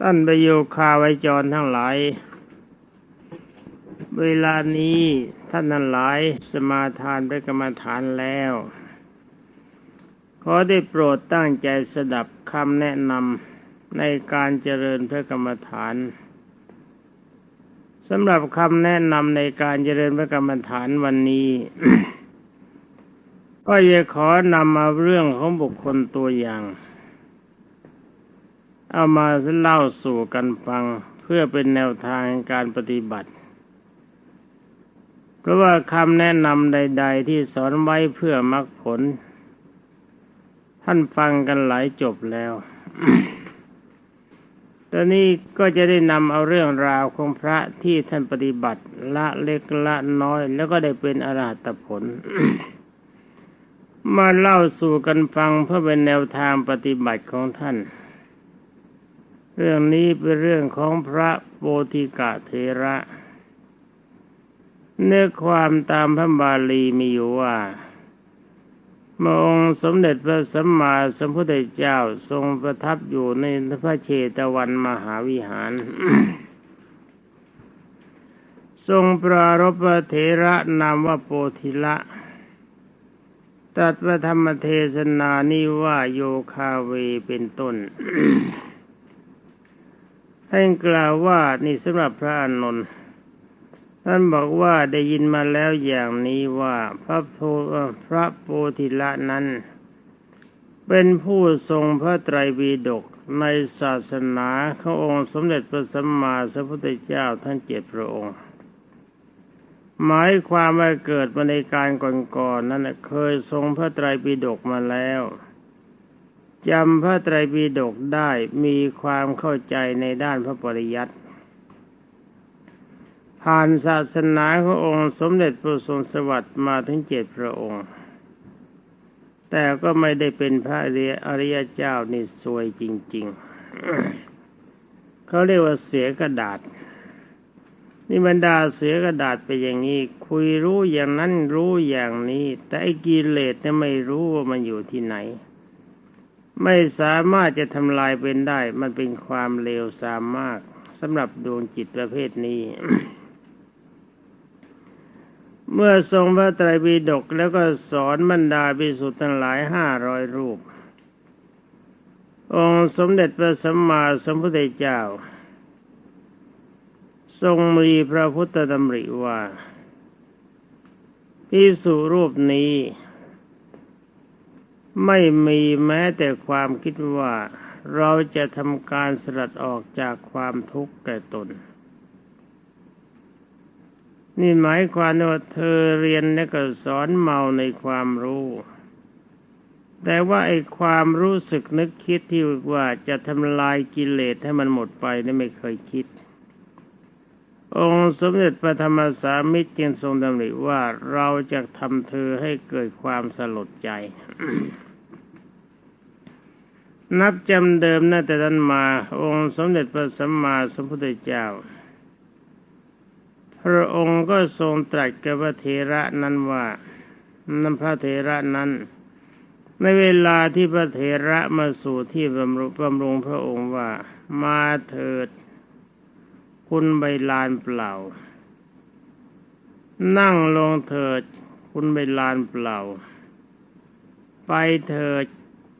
ท่านประโยคาไวจรทั้งหลาย เวลานี้ท่านทั้งหลายสมาทานไปกรรมฐานแล้ว ขอได้โปรดตั้งใจสดับคำแนะนำในการเจริญพระกรรมฐานสำหรับคำแนะนำในการเจริญพระกรรมฐานวันนี้ ก็จะขอนำมาเรื่องของบุคคลตัวอย่าง เอามาเล่าสู่กันฟังเพื่อเป็นแนวทางการปฏิบัติ เพราะว่าคำแนะนำใด ๆ ที่สอนไว้เพื่อมรรคผล ท่านฟังกันหลายจบแล้วตอนนี้ก็จะได้นำเอาเรื่องราวของพระที่ท่านปฏิบัติ ละเล็กละน้อย แล้วก็ได้เป็นอรหัตผล มาเล่าสู่กันฟังเพื่อเป็นแนวทางปฏิบัติของท่าน เรื่องนี้เป็นเรื่องของพระโพธิกะเทระ เนื้อความตามพระบาลีมีอยู่ว่ามองสมเด็จพระสัมมาสัมพุทธเจ้าทรงประทับอยู่ในพระเชตวันมหาวิหาร ทรงปรารบเถระนามว่าโปธิละตัดพระธรรมเทศนานี้ว่าโยคาเวเป็นต้น ท่านกล่าวว่านี่สำหรับพระอานนท์ท่านบอกว่าได้ยินมาแล้วอย่างนี้ว่าพระโพพระโพธิละนั้น เป็นผู้ทรงพระไตรปิฎกในศาสนาขององค์สมเด็จพระสัมมาสัมพุทธเจ้าท่านเจ็ดพระองค์ หมายความว่าเกิดมาในการก่อนๆนนั้นเคยทรงพระไตรปิฎกมาแล้ว จำพระไตรปิฎกได้มีความเข้าใจในด้านพระปริยัติ ผ่านศาสนาขององค์สมเด็จพระทรงสวัสดิ์มาถึงเจ็ดพระองค์ แต่ก็ไม่ได้เป็นพระอริยเจ้านี่สวยจริง ๆ เขาเรียกว่าเสียกระดาษนี่บรรดาเสียกระดาษไปอย่างนี้ คุยรู้อย่างนั้นรู้อย่างนี้ แต่ไอ้กิเลสเนี่ยไม่รู้ว่ามันอยู่ที่ไหน ไม่สามารถจะทำลายเป็นได้ มันเป็นความเลวสามมารถสำหรับดวงจิตประเภทนี้ เมื่อทรงพระไตรปิฎกแล้วก็สอนบรรดาภิกษุทั้งหลายห้าร้อยรูป องค์สมเด็จพระสัมมาสัมพุทธเจ้า ทรงมีพระพุทธดำริว่าภิกษุรูปนี้ ไม่มีแม้แต่ความคิดว่าเราจะทำการสลัดออกจากความทุกข์แก่ตน นี่หมายความว่าเธอเรียนและก็สอนเมาในความรู้ แต่ว่าไอ้ความรู้สึกนึกคิดที่ว่าจะทำลายกิเลสให้มันหมดไปนี่ไม่เคยคิด องค์สมเด็จพระธรรมสามิตรจึงทรงดำริว่าเราจะทำเธอให้เกิดความสลดใจ นับจำเดิมนั่นแต่นั้นมา องค์สมเด็จพระสัมมาสัมพุทธเจ้า พระองค์ก็ทรงตรัสกับพระเถระนั้นว่านันพระเถระนั้น ในเวลาที่พระเถระมาสู่ที่บำรุบำรุงพระองค์ว่า มาเถิด คุณใบลานเปล่า นั่งลงเถิด คุณใบลานเปล่า ไปเถิด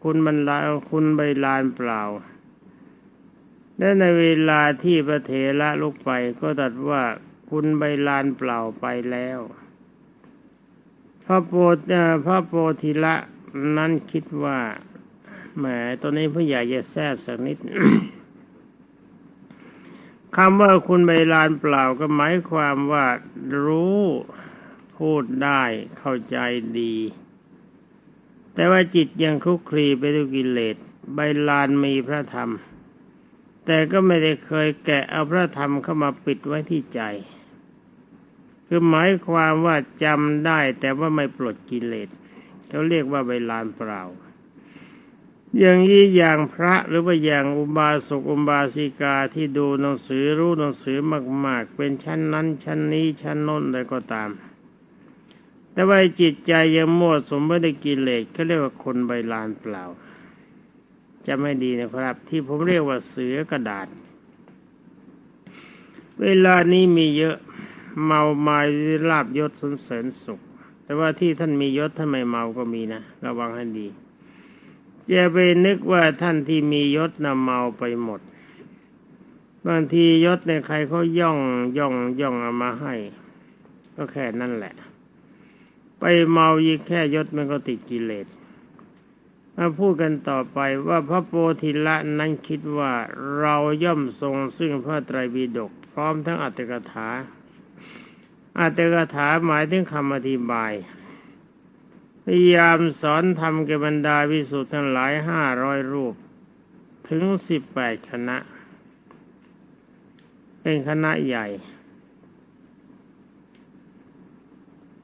คุณบรรลาคุณใบลานเปล่า และในเวลาที่พระเถระลุกไปก็ตัดว่าคุณใบลานเปล่าไปแล้ว พระโพธิพระโพธิละนั้นคิดว่าแหมตอนนี้ผู้ใหญ่จะแทรกสักนิดคำว่าคุณใบลานเปล่าก็หมายความว่ารู้พูดได้เข้าใจดี แต่ว่าจิตยังคลุกคลีไปด้วยกิเลสใบลานมีพระธรรม แต่ก็ไม่ได้เคยแกะเอาพระธรรมเข้ามาปิดไว้ที่ใจ คือหมายความว่าจำได้แต่ว่าไม่ปลดกิเลสเขาเรียกว่าใบลานเปล่า อย่างนี้อย่างพระหรือว่าอย่างอุบาสกอุบาสิกาที่ดูหนังสือรู้หนังสือมาก ๆ เป็นชั้นนั้นชั้นนี้ชั้นน้นอะไรก็ตาม แต่ว่าจิตใจยังมั่วสมไม่ได้กิเลสเขาเรียกว่าคนใบลานเปล่า จะไม่ดีนะครับ ที่ผมเรียกว่าเสือกระดาษ เวลานี้มีเยอะเมาไมาลาบยศสนเสริญสุข แต่ว่าที่ท่านมียศท่านไม่เมาก็มีนะ ระวังให้ดีอย่าไปนึกว่าท่านที่มียศนำเมาไปหมด บางทียศในใครเขาย่องย่องย่องเอามาให้ ก็แค่นั่นแหละ ไปเมายิ่งแค่ยศมันก็ติดกิเลสมาพูดกันต่อไปว่าพระโพธิละนั้นคิดว่าเราย่อมทรงซึ่งพระไตรปิฎกพร้อมทั้งอัตถกถาอัตถกถาหมายถึงคำอธิบายพยายามสอนทำแก่บรรดาวิสุทธ์ทั้งหลายห้าร้อยรูป ถึงสิบแปดคณะ เป็นคณะใหญ่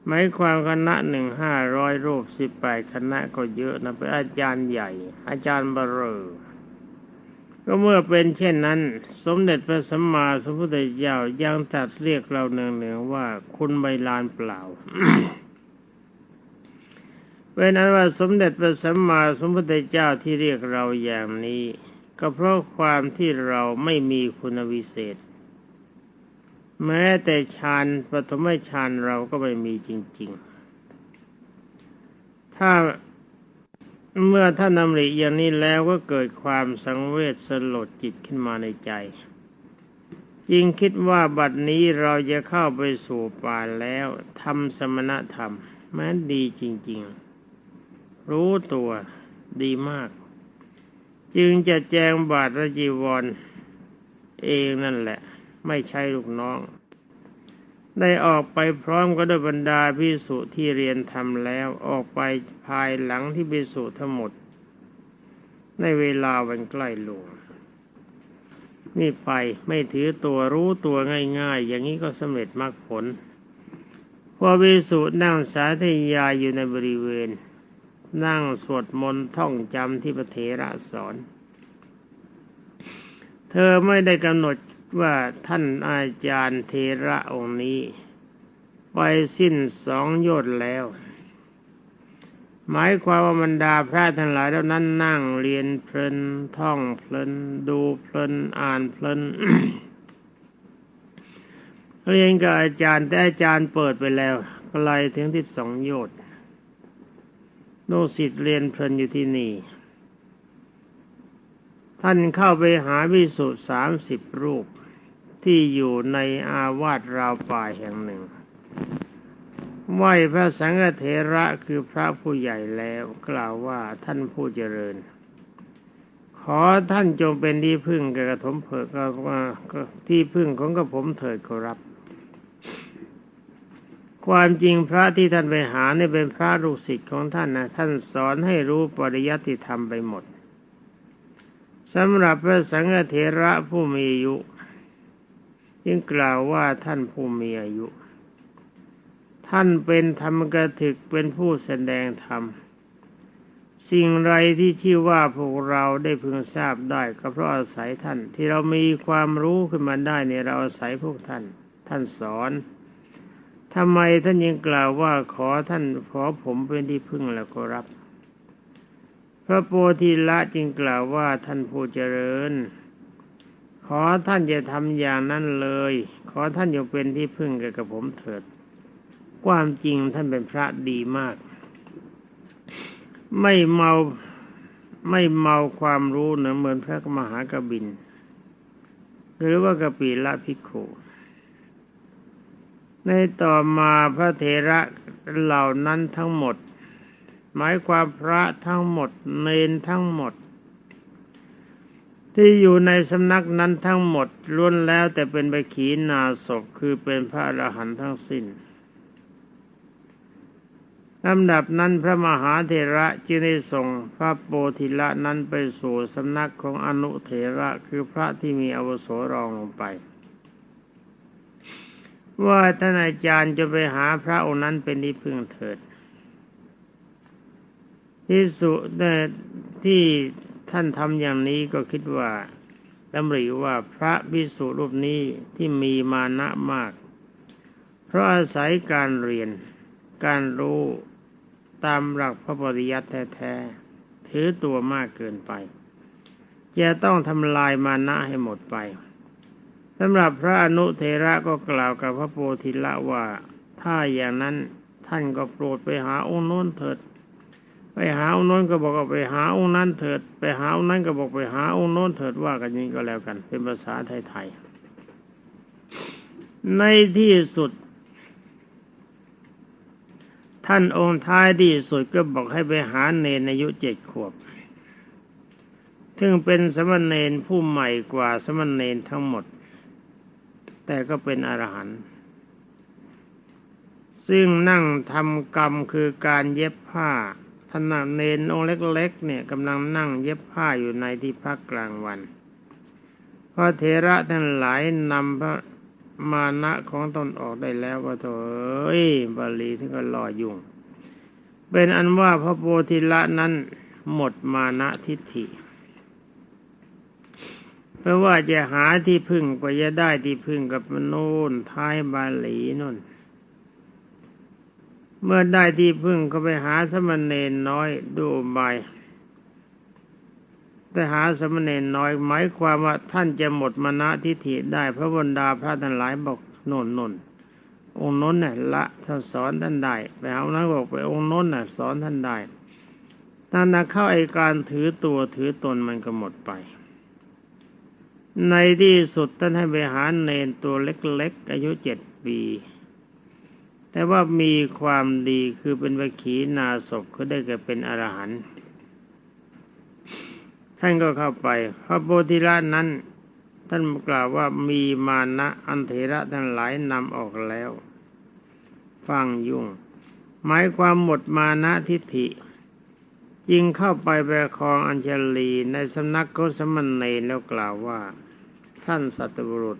หมายความคณะหนึ่งห้าร้อยรูปสิบแปดคณะก็เยอะนะเป็นอาจารย์ใหญ่ อาจารย์บรเรอก็เมื่อเป็นเช่นนั้น สมเด็จพระสัมมาสัมพุทธเจ้ายังตัดเรียกเราเนืองๆว่าคุณใบลานเปล่าเป็นนั้นว่าสมเด็จพระสัมมาสัมพุทธเจ้าที่เรียกเราอย่างนี้ ก็เพราะความที่เราไม่มีคุณวิเศษ แม้แต่ฌานปฐมฌานเราก็ไม่มีจริง ๆ ถ้าเมื่อท่านนำริอย่างนี้แล้วก็เกิดความสังเวชสลดจิตขึ้นมาในใจยิ่งคิดว่าบัดนี้เราจะเข้าไปสู่ป่าแล้วทำสมณธรรม แม้ดีจริง ๆ รู้ตัวดีมาก จึงจะแจงบาทรจีวรเองนั่นแหละ ไม่ใช่ลูกน้อง ได้ออกไปพร้อมก็ด้วยบรรดาพิสุที่เรียนทำแล้วออกไปภายหลังที่พิสุทั้งหมด ในเวลาวันใกล้ลงนี่ไปไม่ถือตัวรู้ตัวง่าย ๆ อย่างนี้ก็สำเร็จมรรคผลพอวิสุนั่งสาธยายอยู่ในบริเวณ นั่งสวดมนต์ท่องจำที่พระเถระสอน เธอไม่ได้กำหนด ว่าท่านอาจารย์เทระองค์นี้ ไปสิ้นสองโยชน์แล้ว หมายความว่าบรรดาพระทั้งหลายแล้วนั้นนั่งเรียนเพลินท่องเพลิน ดูเพลินอ่านเพลินเรียนกับอาจารย์แต่อาจารย์เปิดไปแล้วไกลถึงที่สองโยชน์โนสิทธิ์เรียนเพลินอยู่ที่นี่ ท่านเข้าไปหาวิสุทธิสามสิบรูป ที่อยู่ในอาวาสราวป่าแห่งหนึ่ง ไหวพระสังฆเถระคือพระผู้ใหญ่แล้วกล่าวว่าท่านผู้เจริญ ขอท่านจงเป็นที่พึ่งแก่กระผมเผิดก็ที่พึ่งของกระผมเถิดขอรับ ความจริงพระที่ท่านไปหาเนี่ยเป็นพระลูกศิษย์ของท่านนะท่านสอนให้รู้ปริยัติธรรมไปหมดสำหรับพระสังฆเถระผู้มีอายุ จึงกล่าวว่าท่านผู้มีอายุ ท่านเป็นธรรมกถึกเป็นผู้แสดงธรรม สิ่งไรที่ชื่อว่าพวกเราได้พึงทราบได้ก็เพราะอาศัยท่าน ที่เรามีความรู้ขึ้นมาได้เนี่ยเราอาศัยพวกท่าน ท่านสอนทำไมท่านยังกล่าวว่าขอท่านขอผมเป็นที่พึ่งแล้วก็รับ พระโพธิละจึงกล่าวว่าท่านผู้เจริญ อท่านจะทำอย่างนั้นเลย ขอท่านอย่าเป็นที่พึ่งกับผมเถิด ความจริงท่านเป็นพระดีมาก ไม่เมาไม่เมาความรู้เนะเหมือนพระมหากบิน หรือว่ากปีละพิโคในต่อมาพระเถระเหล่านั้นทั้งหมด หมายความพระทั้งหมด เนนทั้งหมด ที่อยู่ในสำนักนั้นทั้งหมดล้วนแล้วแต่เป็นใบขีนาศกคือเป็นพระอรหันต์ทั้งสิ้นลำดับนั้นพระมหาเถระจึงได้ส่งพระโปธิละนั้นไปสู่สำนักของอนุเถระคือพระที่มีอวุโสรองลงไป ว่าท่านอาจารย์จะไปหาพระองค์นั้นเป็นที่พึ่งเถิดที่สุดที่ ท่านทำอย่างนี้ก็คิดว่าดำริว่าพระภิกษุรูปนี้ที่มีมานะมาก เพราะอาศัยการเรียน การรู้ตามหลักพระปริยัติแท้ๆถือตัวมากเกินไป จะต้องทำลายมานะให้หมดไปสำหรับพระอนุเทระก็กล่าวกับพระโพธิละว่า ถ้าอย่างนั้นท่านก็โปรดไปหาองค์โน้นเถิด ไปหาองค์โน้นก็บอกว่าไปหาองค์นั้นเถิด ไปหาองค์นั้นก็บอกไปหาองค์โน้นเถิดว่ากันนี้ก็แล้วกัน เป็นภาษาไทยๆในที่สุด ท่านองค์ท้ายที่สุดก็บอกให้ไปหาเนนอายุเจ็ดขวบซึ่งเป็นสมณเณรผู้ใหม่กว่าสมณเณรทั้งหมด แต่ก็เป็นอรหันต์ซึ่งนั่งทำกรรมคือการเย็บผ้า ท่านเนนองค์เล็กๆเนี่ยกำลังนั่งเย็บผ้าอยู่ในที่พักกลางวัน พระเถระท่านหลายนำพระมานะของตนออกได้แล้วก็โถอยบาลีที่ก็ลอยยุ่ง เป็นอันว่าพระโพธิละนั้นหมดมานะทิฏฐิเพราะว่าจะหาที่พึ่งก็จะได้ที่พึ่งกับมโน่นท้ายบาลีน่น เมื่อได้ที่พึ่งก็ไปหาสมณเณรน้อยดูใบแต่หาสมณเณรน้อยหมายความว่าท่านจะหมดมณะทิฏฐิได้พระบรรดาพระทั้งหลายบอกโน่นโน่นองค์น้นน่ะละท่านสอนท่านได้ไปเอานั้นบอกไปองค์น้นน่ะสอนท่านได้ท่านนักเข้าไอการถือตัวถือตนมันก็หมดไป ในที่สุดท่านให้ไปหาเนนตัวเล็กๆ อายุเจ็ดปี แต่ว่ามีความดีคือเป็นวิขีนาศพเขาได้เกิดเป็นอรหันต์ท่านก็เข้าไปพระโพธิราชนั้น ท่านกล่าวว่ามีมานะอันเถระทั้งหลายนำออกแล้ว ฟังยุ่ง หมายความหมดมานะทิฏฐิยิงเข้าไปประคองอัญชลีในสำนักโกสมณเณรแล้วกล่าวว่า ท่านสัตบุรุษ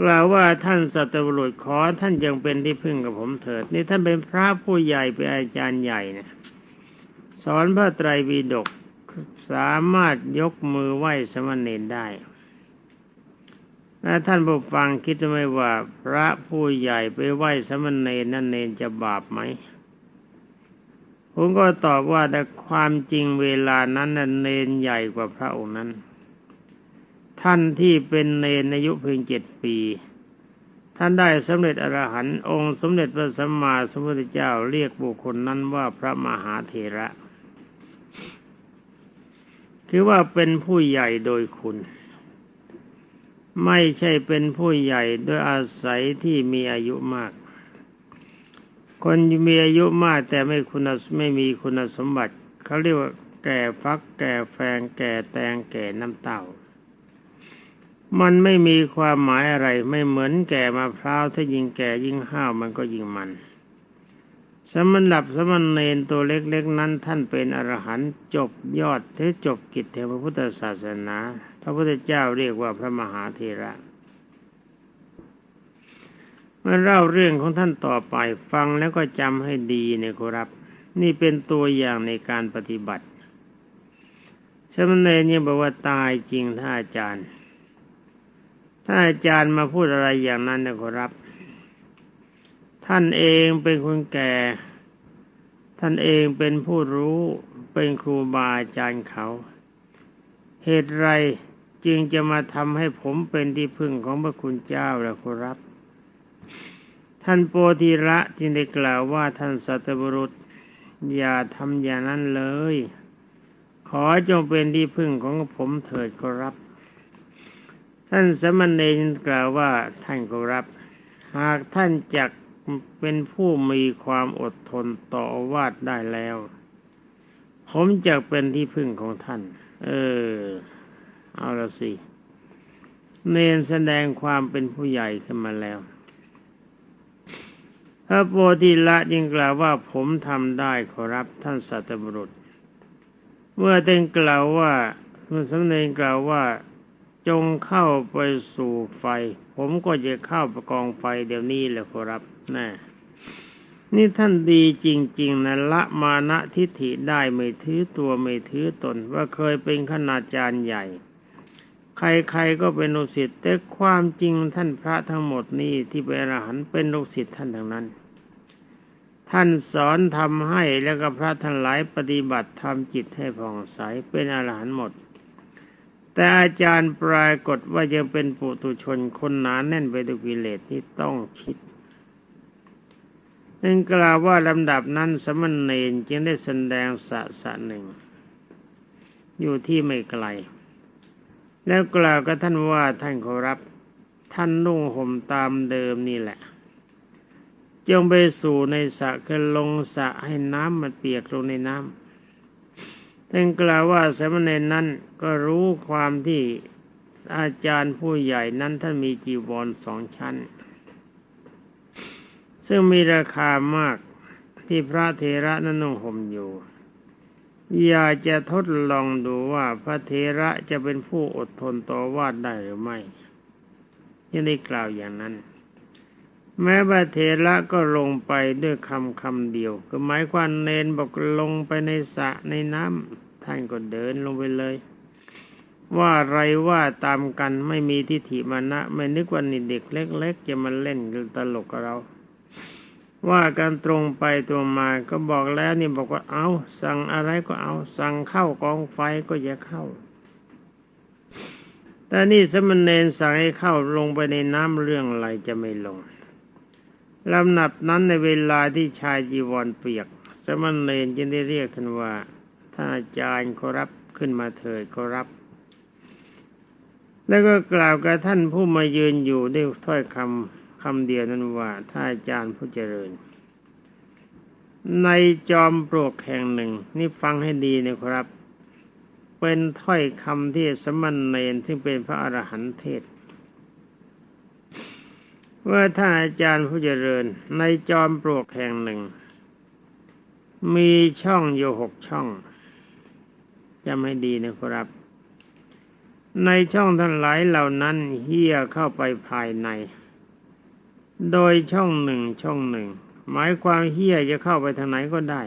กล่าวว่าท่านสัตบุรุษขอท่านยังเป็นที่พึ่งกับผมเถิด นี่ท่านเป็นพระผู้ใหญ่เป็นอาจารย์ใหญ่เนี่ยสอนพระไตรปิฎกสามารถยกมือไหว้สมณเณรได้ถ้าท่านผู้ฟังคิดไหมว่าพระผู้ใหญ่ไปไหว้สมณเณรนั่นเนรจะบาปไหมผมก็ตอบว่าแต่ความจริงเวลานั้นเนนใหญ่กว่าพระองค์นั้น ท่านที่เป็นเนนอายุเพียงเจ็ดปี ท่านได้สำเร็จอรหันต์องค์สมเด็จพระสัมมาสัมพุทธเจ้าเรียกบุคคลนั้นว่าพระมหาเถระ คือว่าเป็นผู้ใหญ่โดยคุณ ไม่ใช่เป็นผู้ใหญ่โดยอาศัยที่มีอายุมาก คนมีอายุมากแต่ไม่คุณไม่มีคุณสมบัติ เขาเรียกว่าแก่ฟักแก่แฟงแก่แตงแก่น้ำเต้า มันไม่มีความหมายอะไร ไม่เหมือนแก่มะพร้าวถ้ายิ่งแก่ยิ่งห้าวมันก็ยิ่งมันสมณับสมณเณรตัวเล็กๆ นั้นท่านเป็นอรหันต์จบยอดเทจบกิจแห่งพระพุทธศาสนา พระพุทธเจ้าเรียกว่าพระมหาเทระมาเล่าเรื่องของท่านต่อไปฟังแล้วก็จำให้ดีเนี่ยครับ นี่เป็นตัวอย่างในการปฏิบัติชมเนรเนี่ยบอกว่าตายจริงท่านอาจารย์ ถ้าอาจารย์มาพูดอะไรอย่างนั้นนะครับ ท่านเองเป็นคนแก่ ท่านเองเป็นผู้รู้เป็นครูบาอาจารย์เขา เหตุไรจึงจะมาทำให้ผมเป็นที่พึ่งของพระคุณเจ้าล่ะครับ ท่านโปธิระจึงได้กล่าวว่าท่านสัตบุรุษ อย่าทำอย่างนั้นเลย ขอจงเป็นที่พึ่งของผมเถิดก็รับ ท่านสมณเณรกล่าวว่าท่านก็รับ หากท่านจักเป็นผู้มีความอดทนต่อวาดได้แล้ว ผมจะเป็นที่พึ่งของท่าน เออ เอาละสิ เนนแสดงความเป็นผู้ใหญ่ขึ้นมาแล้ว พระโพธิละยิงกล่าวว่าผมทำได้ขอรับท่านสัตบุรุษ เมื่อเต็งกล่าวว่าเมื่อสำเนียงกล่าวว่า จงเข้าไปสู่ไฟ ผมก็จะเข้าประกองไฟเดี๋ยวนี้แหละขอรับแน่นี่ท่านดีจริง ๆนะละมานะทิฏฐิได้ไม่ถือตัวไม่ถือตน ว่าเคยเป็นขนาจารย์ใหญ่ ใครๆก็เป็นลูกศิษย์แต่ความจริงท่านพระทั้งหมดนี้ที่เป็นอรหันต์เป็นลูกศิษย์ท่านทั้งนั้น ท่านสอนทำให้แล้วก็พระทั้งหลายปฏิบัติทำจิตให้ผ่องใสเป็นอรหันต์หมด แต่อาจารย์ปรากฏว่ายังเป็นปุตุชนคนหนาแน่นไปด้วยกิเลสที่ต้องคิดนั่นกล่าวว่าลำดับนั้นสมณเณรจึงได้แสดงสะสะหนึ่ง อยู่ที่ไม่ไกล แล้วกล่าวกับท่านว่าท่านขอรับ ท่านนุ่งห่มตามเดิมนี่แหละ จงไปสู่ในสระคือลงสระให้น้ำมันเปียกลงในน้ำ ท่านกล่าวว่าสมณเณรนั้นก็รู้ความที่อาจารย์ผู้ใหญ่นั้นท่านมีจีวรสองชั้น ซึ่งมีราคามากที่พระเทระนั้นนุ่งห่มอยู่ อยากจะทดลองดูว่าพระเทระจะเป็นผู้อดทนต่อวาดได้หรือไม่ยังได้กล่าวอย่างนั้น แม้พระเทระก็ลงไปด้วยคำคำเดียวก็หมายความเนนบอกลงไปในสระในน้ำท่านก็เดินลงไปเลย ว่าไรว่าตามกันไม่มีทิฏฐิมานะ ไม่นึกว่านี่เด็กเล็ก ๆ จะมาเล่นกตลกกับเรา ว่ากันตรงไปตรงมาก็บอกแล้วนี่บอกว่าเอาสั่งอะไรก็เอา สั่งเข้ากองไฟก็อย่าเข้าแต่นี่สมณเณรสั่งให้เข้าลงไปในน้ำเรื่องอะไรจะไม่ลง ลำนับนั้นในเวลาที่ชายจีวรเปียก สมณเณรจึงได้เรียกท่านว่าท่านอาจารย์ขอรับขึ้นมาเถิดขอรับ แล้วก็กล่าวกับท่านผู้มายืนอยู่ด้วยถ้อยคำคำเดียวนั้นว่าท่านอาจารย์ผู้เจริญ ในจอมปลวกแห่งหนึ่ง นี่ฟังให้ดีนะครับ เป็นถ้อยคำที่สมณเณรที่เป็นพระอรหันต์เทศ ว่าท่านอาจารย์ผู้เจริญในจอมปลวกแห่งหนึ่ง มีช่องอยู่หกช่องจะไม่ดีนะครับ ในช่องทั้งหลายเหล่านั้นเฮียเข้าไปภายใน โดยช่องหนึ่งช่องหนึ่ง หมายความเฮียจะเข้าไปทางไหนก็ได้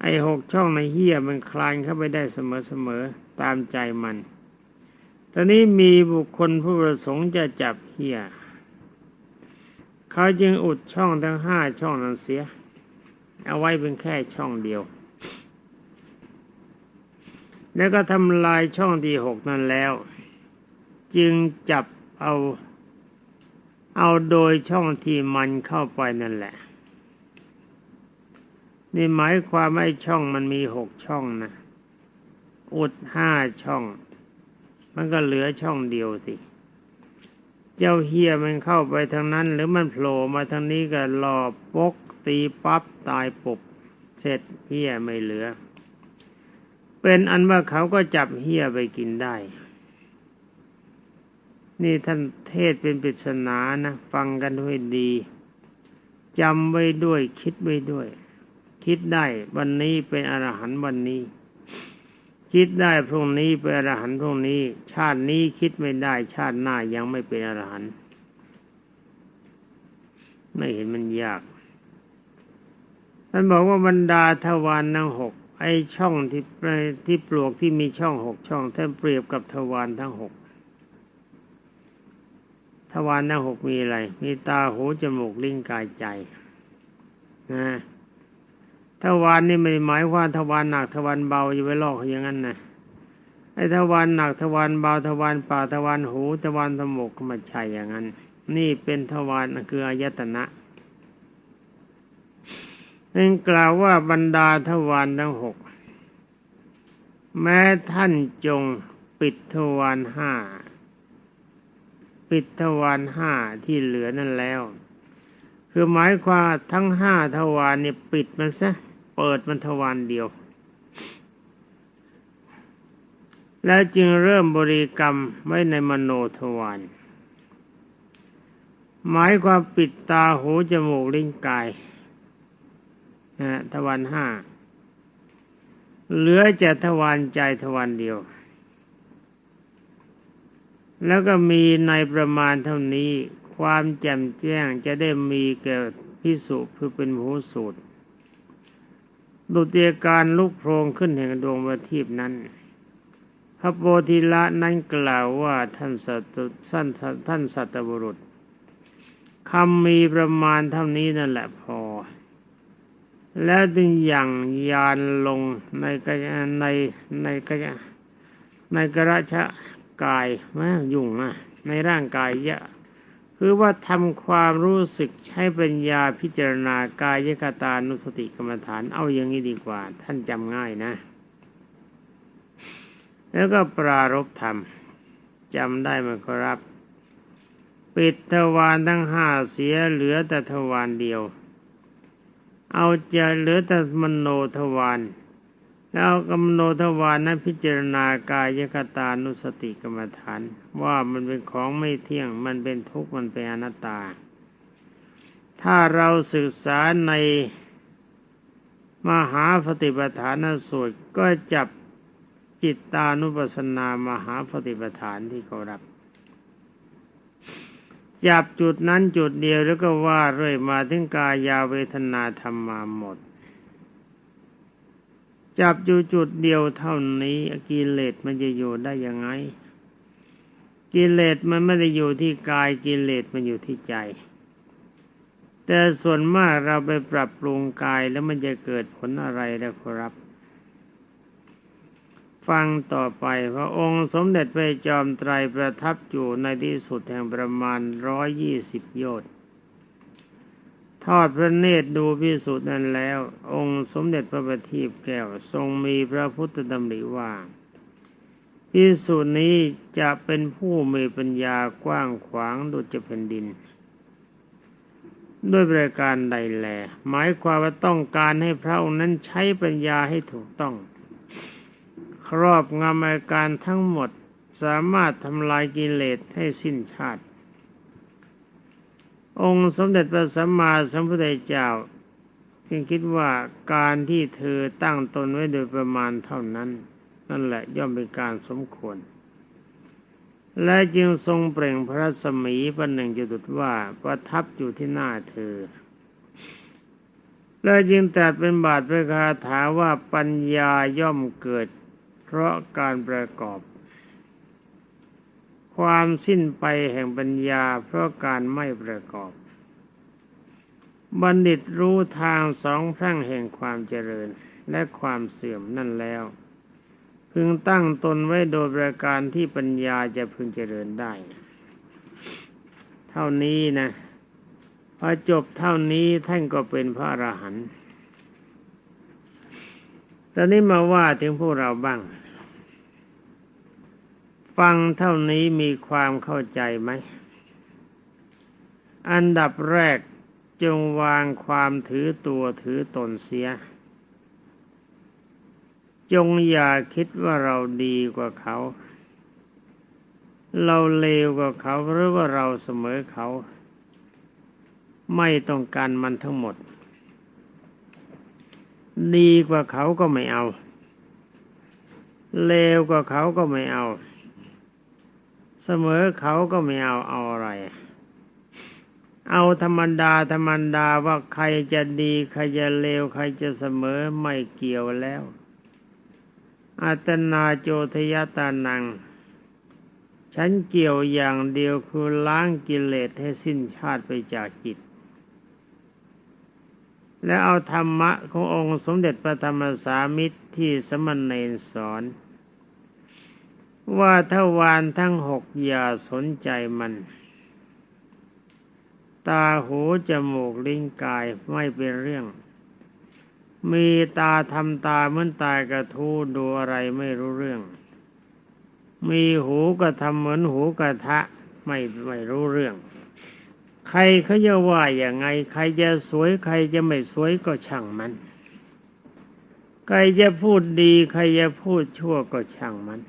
ไอ้หกช่องในเฮียมันคลานเข้าไปได้เสมอๆตามใจมันตอนนี้มีบุคคลผู้ประสงค์จะจับเฮีย เขาจึงอุดช่องทั้งห้าช่องนั้นเสีย เอาไว้เป็นแค่ช่องเดียว แล้วก็ทำลายช่องที่หกนั้นแล้ว จึงจับเอาเอาโดยช่องที่มันเข้าไปนั่นแหละ นี่หมายความว่าช่องมันมีหกช่องนะ อุดห้าช่อง มันก็เหลือช่องเดียวสิ เจ้าเฮียมันเข้าไปทางนั้น หรือมันโผล่มาทางนี้ก็หลอบปกตีปั๊บตายปุบเสร็จเฮียไม่เหลือ เป็นอันว่าเขาก็จับเฮียไปกินได้ นี่ท่านเทศเป็นปริศนานะฟังกันด้วยดีจำไว้ด้วยคิดไว้ด้วย คิดได้วันนี้เป็นอรหันต์วันนี้ คิดได้พรุ่งนี้เป็นอรหันต์พรุ่งนี้ ชาตินี้คิดไม่ได้ ชาติหน้ายังไม่เป็นอรหันต์ไม่เห็นมันยากท่านบอกว่าบรรดาทวารทั้งหกไอช่องที่ที่ปลวกที่มีช่องหกช่องท่านเปรียบกับทวารทั้งหกทวารทั้งหกมีอะไร มีตาหูจมูกลิ้นกายใจนะ ทวารนี่ไม่หมายว่าทวารหนักทวารเบาอย่าไปลอกอย่างนั้นนะไอ้ทวารหนักทวารเบาทวารป่าทวารหูทวารสมกก็ไม่ใช่อย่างนั้น นี่เป็นทวารคืออายตนะนั่นกล่าวว่าบรรดาทวารทั้งหกแม้ท่านจงปิดทวารห้าปิดทวารห้าที่เหลือนั่นแล้ว คือหมายความทั้งห้าทวารนี่ยปิดมันซะ เปิดมันทวารเดียว แล้วจึงเริ่มบริกรรมไว้ในมโนทวารหมายความปิดตาหูจมูกลิ้นกายนะทวารห้าเหลือจะทวารใจทวารเดียว แล้วก็มีในประมาณเท่านี้ความแจ่มแจ้งจะได้มีเกิดพิสุคือเป็นหูสูตร ดุจยการลุกโพรงขึ้นแห่งดวงประทีปนั้น พระโพธิละนั้นกล่าวว่าท่านสัตท่านท่านสัตบุรุษคำมีประมาณเท่านี้นั่นแหละพอ แล้วดึงอย่างยานลงในกในในกระในกระชะกายมายุ่งนะในร่างกายเยอะ คือว่าทำความรู้สึกใช้ปัญญาพิจารณากายยคตานุสติกรรมฐานเอาอย่างนี้ดีกว่า ท่านจำง่ายนะ แล้วก็ปรารบธรรมจำได้ไหมครับ ปิดทวารทั้งห้าเสียเหลือแต่ทวารเดียว เอาจะเหลือแต่มโนทวาร แล้วกำโนทวารนั้นพิจารณากายคตานุสติกรรมฐาน ว่ามันเป็นของไม่เที่ยงมันเป็นทุกข์มันเป็นอนัตตา ถ้าเราศึกษาในมหาปฏิปทานสูตรก็จับจิตตานุปัสสนามหาปฏิปทานที่เขารับ จับจุดนั้นจุดเดียวแล้วก็ว่าเรื่อยมาถึงกายาเวทนาธรรมมาหมด จับอยู่จุดเดียวเท่านี้กิเลสมันจะอยู่ได้ยังไง กิเลสมันไม่ได้อยู่ที่กายกิเลสมันอยู่ที่ใจ แต่ส่วนมากเราไปปรับปรุงกายแล้วมันจะเกิดผลอะไรนะครับ ฟังต่อไปพระองค์สมเด็จพระจอมไตรประทับอยู่ในที่สุดแห่งประมาณร้อยยี่สิบโยชน์ ทอดพระเนตรดูพิสุทธิ์นั้นแล้ว องค์สมเด็จพระบัณฑิตแก้วทรงมีพระพุทธดำริว่าพิสุทธิ์นี้จะเป็นผู้มีปัญญากว้างขวางดุจแผ่นดิน ด้วยบริการใดแลหมายความว่าต้องการให้พระองค์นั้นใช้ปัญญาให้ถูกต้อง ครอบงำอาการทั้งหมดสามารถทำลายกิเลสให้สิ้นชาติ องค์สมเด็จพระสัมมาสัมพุทธเจ้าจึงคิดว่าการที่เธอตั้งตนไว้โดยประมาณเท่านั้น นั่นแหละย่อมเป็นการสมควร และจึงทรงเปล่งพระสมีประหนึ่งจะดุดว่าประทับอยู่ที่หน้าเธอ และจึงตรัสเป็นบาทพระคาถาว่าปัญญาย่อมเกิด เพราะการประกอบ ความสิ้นไปแห่งปัญญาเพราะการไม่ประกอบ บัณฑิตรู้ทางสองพรั่งแห่งความเจริญและความเสื่อมนั่นแล้ว พึงตั้งตนไว้โดยประการที่ปัญญาจะพึงเจริญได้ เท่านี้นะพอจบเท่านี้ท่านก็เป็นพระอรหันต์ตอนนี้มาว่าถึงพวกเราบ้าง ฟังเท่านี้มีความเข้าใจไหม อันดับแรกจงวางความถือตัวถือตนเสีย จงอย่าคิดว่าเราดีกว่าเขา เราเลวกว่าเขาหรือว่าเราเสมอเขา ไม่ต้องการมันทั้งหมด ดีกว่าเขาก็ไม่เอา เลวกว่าเขาก็ไม่เอา สมอเขาก็ไม่เอาเอาอะไร เอาธรรมดาธรรมดาว่าใครจะดีใครจะเลวใครจะเสมอไม่เกี่ยวแล้วอัตนาโจทยตานัง ฉันเกี่ยวอย่างเดียวคือล้างกิเลสให้สิ้นชาติไปจากจิต และเอาธรรมะขององค์สมเด็จพระธรรมสามิตรที่สมณเณรสอน ว่าถ้าวานทั้งหกอย่าสนใจมัน ตาหูจมูกลิ้นกายไม่เป็นเรื่อง มีตาทำตาเหมือนตายกระทูดูอะไรไม่รู้เรื่อง มีหูก็ทำเหมือนหูกระทะไม่ไม่รู้เรื่อง ใครเขาจะว่าอย่างไง ใครจะสวยใครจะไม่สวยก็ช่างมัน ใครจะพูดดี ใครจะพูดชั่วก็ช่างมัน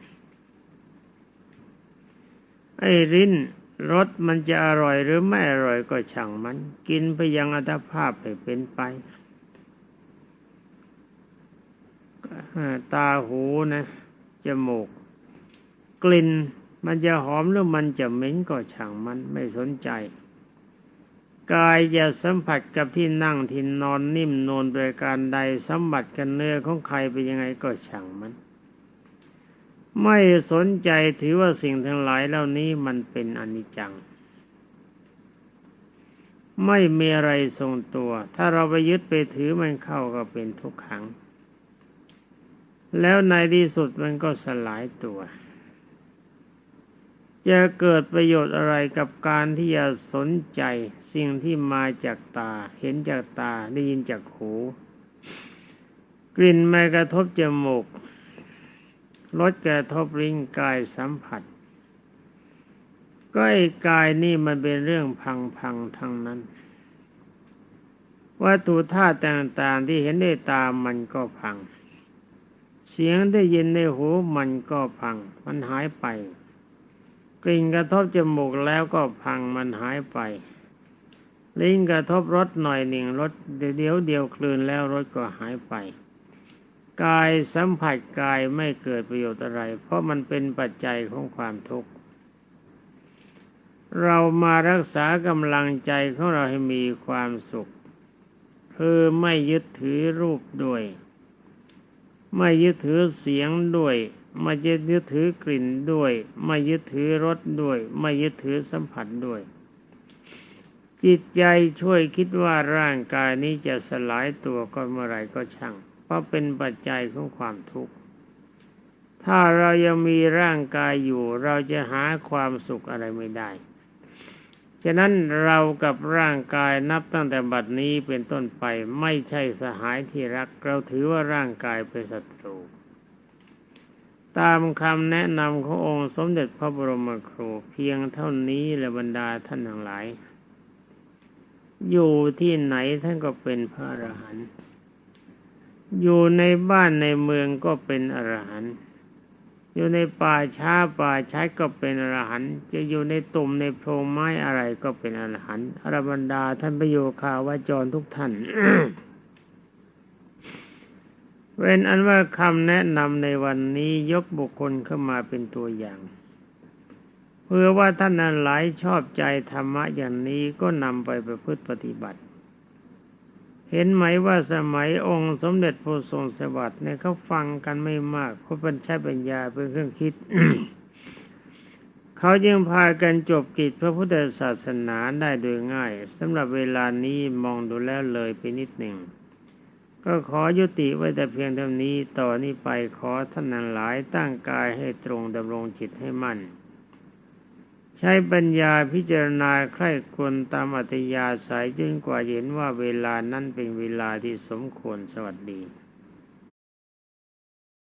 ไอ้ริ้นรสมันจะอร่อยหรือไม่อร่อยก็ช่างมัน กินไปยังอัตภาพไปเป็นไปตาหูนะจมูก กลิ่นมันจะหอมหรือมันจะเหม็นก็ช่างมันไม่สนใจ กายจะสัมผัสกับที่นั่งที่นอนนิ่มนวลโดยการใดสัมผัสกันเนื้อของใครไปยังไงก็ช่างมัน ไม่สนใจถือว่าสิ่งทั้งหลายเหล่านี้มันเป็นอนิจจัง ไม่มีอะไรทรงตัว ถ้าเราไปยึดไปถือมันเข้าก็เป็นทุกขัง แล้วในที่สุดมันก็สลายตัว จะเกิดประโยชน์อะไรกับการที่จะสนใจสิ่งที่มาจากตา เห็นจากตาได้ยินจากหู กลิ่นไม่กระทบจมูก รสกระทบลิ้นกายสัมผัส ก็ไอ้กายนี่มันเป็นเรื่องพังๆทั้งนั้น วัตถุธาตุต่างๆที่เห็นได้ตามันก็พัง เสียงได้ยินในหูมันก็พัง มันหายไป กลิ่นกระทบจมูกแล้วก็พังมันหายไป ลิ้นกระทบรสหน่อยหนึ่งรสเดี๋ยวเดียวคลืนแล้วรสก็หายไป กายสัมผัสกายไม่เกิดประโยชน์อะไร เพราะมันเป็นปัจจัยของความทุกข์ เรามารักษากำลังใจของเราให้มีความสุข คือไม่ยึดถือรูปด้วย ไม่ยึดถือเสียงด้วย ไม่ยึดถือกลิ่นด้วย ไม่ยึดถือรสด้วย ไม่ยึดถือสัมผัสด้วยจิตใจช่วยคิดว่าร่างกายนี้จะสลายตัวก็เมื่อไรก็ช่าง ราะเป็นปัจจัยของความทุกข์ ถ้าเรายังมีร่างกายอยู่ เราจะหาความสุขอะไรไม่ได้ ฉะนั้นเรากับร่างกายนับตั้งแต่บัดนี้เป็นต้นไปไม่ใช่สหายที่รัก เราถือว่าร่างกายเป็นศัตรู ตามคำแนะนำขององค์สมเด็จพระบรมครูเพียงเท่านี้และบรรดาท่านทั้งหลาย อยู่ที่ไหนท่านก็เป็นพระอรหันต์ อยู่ในบ้านในเมืองก็เป็นอรหันต์อยู่ในป่าช้าป่าช้าก็เป็นอรหันต์จะอยู่ในตุ่มในโพรงไม้อะไรก็เป็นอรหันต์อรบรรดาท่านประโยคาวาจรทุกท่านเว้นอันว่าคำแนะนำในวันนี้ยกบุคคลเข้ามาเป็นตัวอย่าง เพื่อว่าท่านนั้นหลายชอบใจธรรมะอย่างนี้ก็นำไปประพฤติปฏิบัติ เห็นไหมว่าสมัยองค์สมเด็จพระทรงสวัสดิ์เนี่ยเขาฟังกันไม่มากเพราะเป็นใช้ปัญญาเป็นเครื่องคิด เขายังพากันจบกิจพระพุทธศาสนาได้โดยง่ายสำหรับเวลานี้มองดูแล้วเลยไปนิดหนึ่ง ก็ขอยุติไว้แต่เพียงเท่านี้ต่อนนี้ไปขอท่านนันหลายตั้งกายให้ตรงดำรงจิตให้มั่น ใช้ปัญญาพิจารณาใคร่ควรตามอัตยาสายจนกว่าเห็นว่าเวลานั้นเป็นเวลาที่สมควรสวัสดี